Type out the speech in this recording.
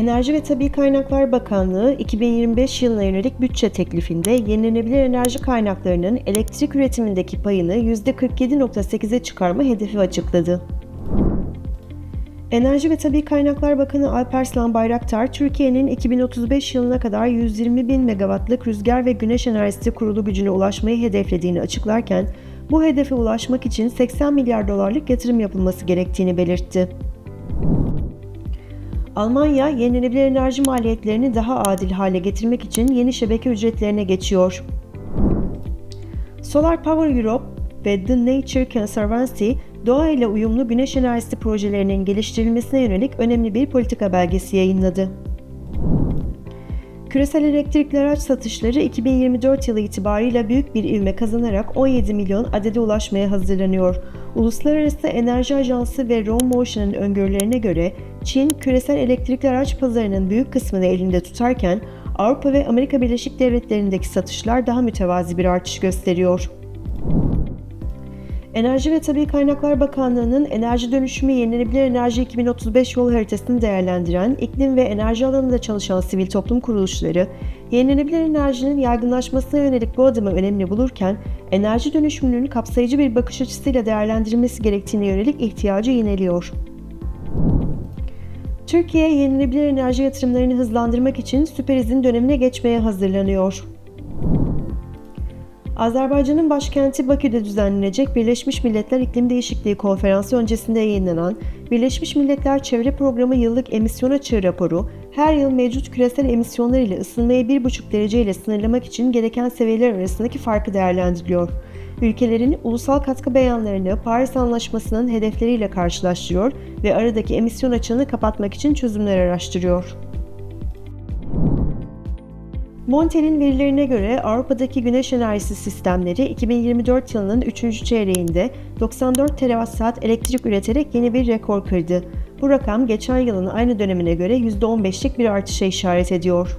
Enerji ve Tabi Kaynaklar Bakanlığı 2025 yılına yönelik bütçe teklifinde yenilenebilir enerji kaynaklarının elektrik üretimindeki payını %47.8'e çıkarma hedefi açıkladı. Enerji ve Tabi Kaynaklar Bakanı Alparslan Bayraktar, Türkiye'nin 2035 yılına kadar 120 bin megawattlık rüzgar ve güneş enerjisi kurulu gücüne ulaşmayı hedeflediğini açıklarken, bu hedefe ulaşmak için 80 milyar dolarlık yatırım yapılması gerektiğini belirtti. Almanya, yenilenebilir enerji maliyetlerini daha adil hale getirmek için yeni şebeke ücretlerine geçiyor. Solar Power Europe ve The Nature Conservancy, doğa ile uyumlu güneş enerjisi projelerinin geliştirilmesine yönelik önemli bir politika belgesi yayınladı. Küresel elektrikli araç satışları 2024 yılı itibarıyla büyük bir ivme kazanarak 17 milyon adede ulaşmaya hazırlanıyor. Uluslararası Enerji Ajansı ve Rome Motion'ın öngörülerine göre Çin, küresel elektrikli araç pazarının büyük kısmını elinde tutarken Avrupa ve Amerika Birleşik Devletleri'ndeki satışlar daha mütevazi bir artış gösteriyor. Enerji ve Tabi Kaynaklar Bakanlığı'nın Enerji Dönüşümü Yenilenebilir Enerji 2035 yol haritasını değerlendiren iklim ve enerji alanında çalışan sivil toplum kuruluşları, yenilenebilir enerjinin yaygınlaşmasına yönelik bu adımı önemli bulurken, enerji dönüşümünün kapsayıcı bir bakış açısıyla değerlendirilmesi gerektiğine yönelik ihtiyacı yineliyor. Türkiye, yenilenebilir enerji yatırımlarını hızlandırmak için süperizin dönemine geçmeye hazırlanıyor. Azerbaycan'ın başkenti Bakü'de düzenlenecek Birleşmiş Milletler İklim Değişikliği Konferansı öncesinde yayınlanan Birleşmiş Milletler Çevre Programı Yıllık Emisyon Açığı raporu, her yıl mevcut küresel emisyonlar ile ısınmayı 1,5 derece ile sınırlamak için gereken seviyeler arasındaki farkı değerlendiriyor. Ülkelerin ulusal katkı beyanlarını Paris Anlaşması'nın hedefleriyle karşılaştırıyor ve aradaki emisyon açığını kapatmak için çözümler araştırıyor. Montel'in verilerine göre Avrupa'daki güneş enerjisi sistemleri 2024 yılının 3. çeyreğinde 94 terawatt elektrik üreterek yeni bir rekor kırdı. Bu rakam geçen yılın aynı dönemine göre %15'lik bir artışa işaret ediyor.